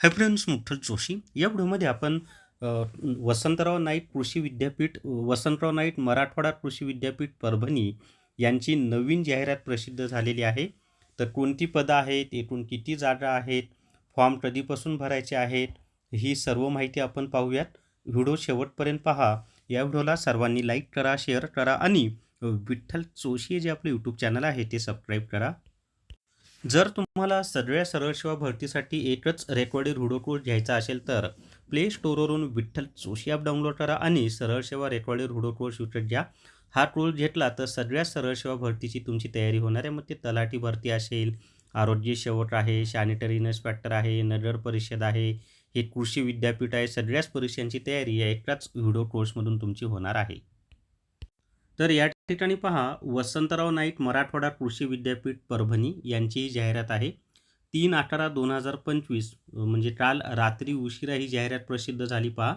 Hi friends मुठ्ठल Joshi. या व्हिडिओमध्ये आपण वसंतराव नाईक कृषी विद्यापीठ वसंतराव नाईक मराठवाडा कृषी विद्यापीठ परभणी यांची नवीन जाहिरात प्रसिद्ध झालेली आहे. तर कोणती पदं आहेत एकूण किती जागा आहेत फॉर्म कधीपासून भरायचे आहेत ही सर्व माहिती आपण पाहूयात. व्हिडिओ शेवटपर्यंत पहा. या व्हिडिओला सर्वांनी लाईक करा शेअर करा आणि विठ्ठल जोशी जे आपले यूट्यूब चॅनल आहे ते सबस्क्राईब करा. जर तुम्हाला सगळ्या सरळ सेवा भरतीसाठी एकच रेकॉर्डेड व्हिडिओ कोर्स घ्यायचा असेल तर प्ले स्टोरवरून विठ्ठल जोशी ॲप डाउनलोड करा आणि सरळ सेवा रेकॉर्डेड व्हिडिओ कोर्स विकत घ्या. हा टूल घेतला तर सगळ्या सरळ सेवा भरतीची तुमची तयारी होणार आहे. मग ते तलाठी भरती असेल आरोग्य शेवट आहे सॅनिटरी इन्स्पेक्टर आहे नगर परिषद आहे हे कृषी विद्यापीठ आहे सगळ्याच परीक्षांची तयारी या एकाच व्हिडिओ कोर्समधून तुमची होणार आहे. तर या ठिकाणी पहा वसंतराव नाईक मराठवाडा कृषी विद्यापीठ परभणी यांची ही जाहिरात आहे. तीन अकरा दोन हजार पंचवीस म्हणजे काल रात्री उशिरा ही जाहिरात प्रसिद्ध झाली पहा.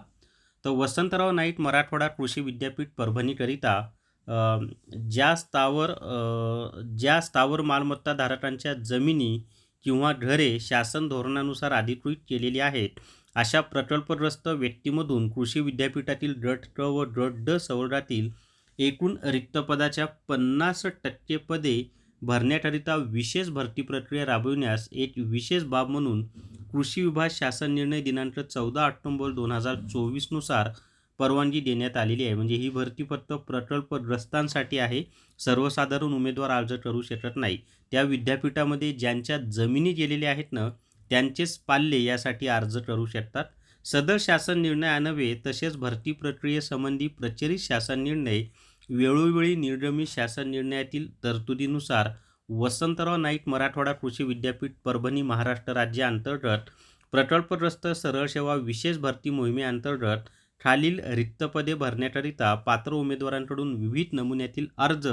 तर वसंतराव नाईक मराठवाडा कृषी विद्यापीठ परभणीकरिता ज्या स्थावर ज्या स्थावर मालमत्ता धारकांच्या जमिनी किंवा घरे शासन धोरणानुसार अधिकृत केलेली आहेत अशा प्रकल्पग्रस्त व्यक्तीमधून कृषी विद्यापीठातील गट क व गट ड संवर्गातील एकूण रिक्त पदाच्या पन्नास टक्के पदे भरण्याकरिता विशेष भरती प्रक्रिया राबविण्यास एक विशेष बाब म्हणून कृषी विभाग शासन निर्णय दिनांक चौदा ऑक्टोंबर दोन हजार चोवीसनुसार परवानगी देण्यात आलेली आहे. म्हणजे ही भरती फक्त प्रकल्पग्रस्तांसाठी आहे. सर्वसाधारण उमेदवार अर्ज करू शकत नाही. त्या विद्यापीठामध्ये ज्यांच्या जमिनी गेलेल्या आहेत ना त्यांचेच पाल्य यासाठी अर्ज करू शकतात. सदर शासन निर्णयान्वये तसेच भरती प्रक्रियेसंबंधी प्रचलित शासन निर्णय वेळोवेळी निर्गमित शासन निर्णयातील तरतुदीनुसार वसंतराव नाईक मराठवाडा कृषी विद्यापीठ परभणी महाराष्ट्र राज्याअंतर्गत प्रकल्पग्रस्त सरळ सेवा विशेष भरती मोहिमेअंतर्गत खालील रिक्तपदे भरण्याकरिता पात्र उमेदवारांकडून विविध नमुन्यातील अर्ज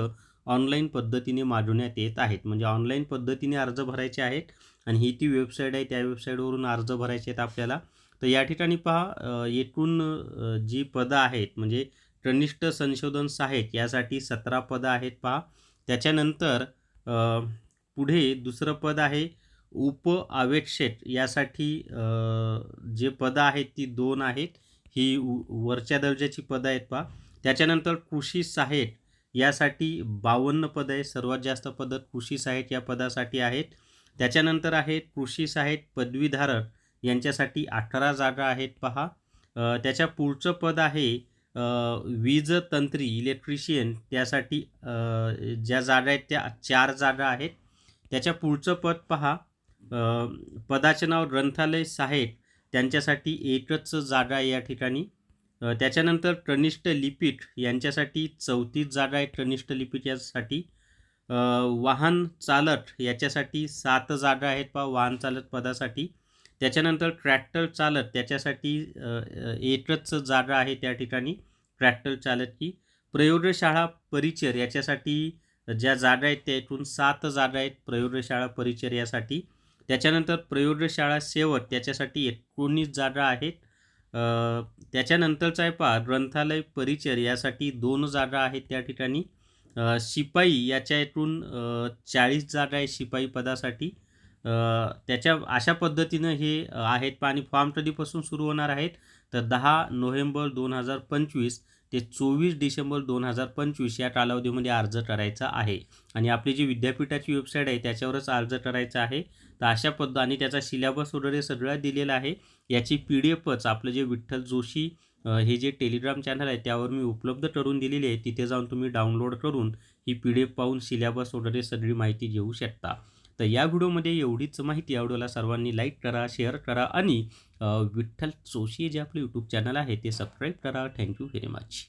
ऑनलाईन पद्धतीने मागवण्यात येत आहेत. म्हणजे ऑनलाईन पद्धतीने अर्ज भरायचे आहेत आणि ही ती वेबसाईट आहे त्या वेबसाईटवरून अर्ज भरायचे आहेत आपल्याला. तर या ठिकाणी पहा एकूण जी पदं आहेत म्हणजे कनिष्ठ संशोधन सहाय्यक यासाठी सतरा पदं आहेत पहा. त्याच्यानंतर पुढे दुसरं पद आहे उप आवेक्षक यासाठी जे पदं आहेत ती दोन आहेत. ही उ- वरच्या दर्जाची पदं आहेत पहा. त्याच्यानंतर कृषी सहाय्यक यासाठी बावन्न पदं आहे सर्वात जास्त पदं कृषी सहाय्यक या पदासाठी आहेत. त्याच्यानंतर आहे कृषी सहाय्यक पदवीधारक यांच्यासाठी अठरा जागा आहेत पहा. त्याच्या पुढचं पद आहे वीज तंत्री इलेक्ट्रिशियन. त्यासाठी ज्या जागा आहेत त्या चार जागा आहेत. त्याच्या पुढचं पद पहा. पदाचे नाव ग्रंथालय साहेब. त्यांच्यासाठी एकच जागा आहे या ठिकाणी. त्याच्यानंतर कनिष्ठ लिपिक यांच्यासाठी चौतीस जागा आहे कनिष्ठ लिपिक यासाठी. वाहन चालक याच्यासाठी सात जागा आहेत पहा वाहन चालक पदासाठी. त्याच्यानंतर ट्रॅक्टर चालक त्याच्यासाठी एकच जागा आहे त्या ठिकाणी ट्रॅक्टर चालकची. प्रयोगशाळा परिचर याच्यासाठी ज्या जागा आहेत त्या एकूण सात जागा आहेत प्रयोगशाळा परिचर यासाठी. त्याच्यानंतर प्रयोगशाळा सेवक त्याच्यासाठी एकोणीस जागा आहेत. त्याच्यानंतरचा आहे पहा ग्रंथालय परिचर यासाठी दोन जागा आहेत त्या ठिकाणी. शिपाई याच्या एकूण चाळीस जागा आहे शिपाई पदासाठी. त्याच्या अशा पद्धतीनं हे आहेत पाणी आणि फॉर्म कधीपासून सुरू होणार आहेत? तर दहा नोव्हेंबर दोन हजार पंचवीस ते चोवीस डिसेंबर दोन हजार पंचवीस या कालावधीमध्ये अर्ज करायचा आहे. आणि आपली जी विद्यापीठाची वेबसाईट आहे त्याच्यावरच अर्ज करायचा आहे. तर अशा पद्ध आणि त्याचा सिलेबस वगैरे सगळा दिलेला आहे. याची पी डी एफच आपलं जे विठ्ठल जोशी हे जे टेलिग्राम चॅनल आहे त्यावर मी उपलब्ध करून दिलेली आहे. तिथे जाऊन तुम्ही डाउनलोड करून ही पी डी एफ पाहून सिलेबस वगैरे सगळी माहिती घेऊ शकता. तर या व्हिडिओमध्ये एवढीच माहिती. या व्हिडिओला सर्वांनी लाईक करा शेअर करा आणि विठ्ठल जोशी जे आपले यूट्यूब चॅनल आहे ते सबस्क्राईब करा. Thank you very much